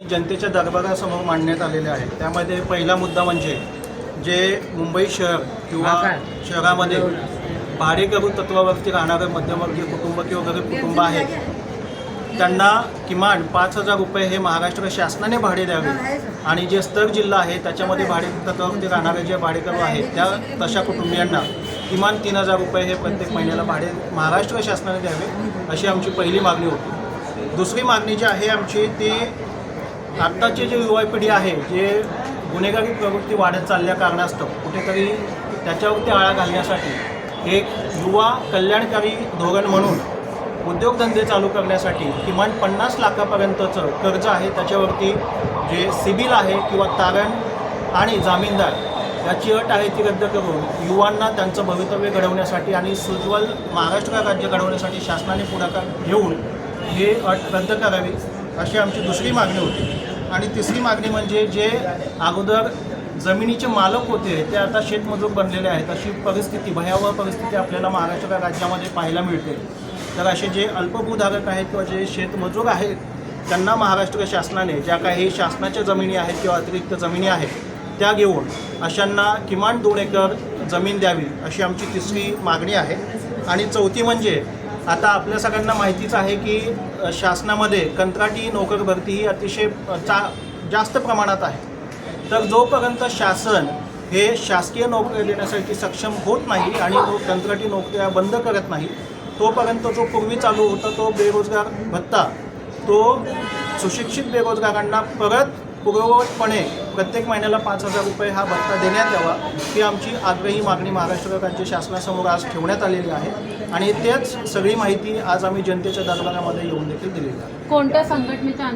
जनतेच्या दरबारासमोर मांडण्यात आलेले आहे त्यामध्ये पहिला मुद्दा म्हणजे जे मुंबई शहर किंवा शहरामध्ये भाडेकरू तत्वावरती राहणारे मध्यमवर्गीय कुटुंब किंवा गरीब कुटुंब आहेत त्यांना किमान पाच हजार रुपये हे महाराष्ट्र शासनाने भाडे द्यावे. आणि जे स्तर जिल्हा आहे त्याच्यामध्ये भाडे तत्वावरती राहणारे जे भाडेकरू आहेत त्या तशा कुटुंबियांना किमान तीन हजार रुपये हे प्रत्येक महिन्याला भाडे महाराष्ट्र शासनाने द्यावे अशी आमची पहिली मागणी होती. दुसरी मागणी जी आहे आमची ती आत्ताची जी युवा पिढी आहे जे गुन्हेगारी प्रवृत्ती वाढत चालल्या कारणास्तव कुठेतरी त्याच्यावरती आळा घालण्यासाठी एक युवा कल्याणकारी धोरण म्हणून उद्योगधंदे चालू करण्यासाठी किमान पन्नास लाखापर्यंतचं कर्ज आहे त्याच्यावरती जे सिबिल आहे किंवा तारण आणि जामीनदार याची अट आहे ती रद्द करून युवांना त्यांचं भवितव्य घडवण्यासाठी आणि सुज्वल महाराष्ट्र राज्य घडवण्यासाठी शासनाने पुढाकार घेऊन हे अट रद्द करावी अशी आमची दुसरी मागणी होती. आणि तिसरी मागणी म्हणजे जे अगोदर जमिनीचे मालक होते ते आता शेतमजूर बनलेले आहेत. अशी परिस्थिती भयावह परिस्थिती आपल्याला महाराष्ट्र राज्यामध्ये पाहायला मिळते. तर असे जे अल्पभूधारक आहेत किंवा जे शेतमजूर आहेत त्यांना महाराष्ट्र शासनाने ज्या काही शासनाच्या जमिनी आहेत किंवा अतिरिक्त जमिनी आहेत त्या घेऊन अशांना किमान दोन एकर जमीन द्यावी अशी आमची तिसरी मागणी आहे. आणि चौथी म्हणजे आता आपल्या सगळ्यांना माहितीच आहे की शासनामध्ये कंत्राटी नोकर भरती ही अतिशय चा जास्त प्रमाणात आहे. तर जोपर्यंत शासन हे शासकीय नोकऱ्या देण्यासाठी सक्षम होत नाही आणि तो कंत्राटी नोकऱ्या बंद करत नाही तोपर्यंत जो पूर्वी चालू होता तो बेरोजगार भत्ता तो सुशिक्षित बेरोजगारांना परत पूर्ववतपणे प्रत्येक महिन्याला पाच हजार रुपये हा भत्ता देण्यात यावा ही आमची आग्रही मागणी महाराष्ट्र राज्य शासनासमोर आज ठेवण्यात आलेली आहे. आणि तेच सगळी माहिती आज आम्ही जनतेच्या दरबारामध्ये येऊन देखील दिलेली आहे. कोणत्या संघटनेच्या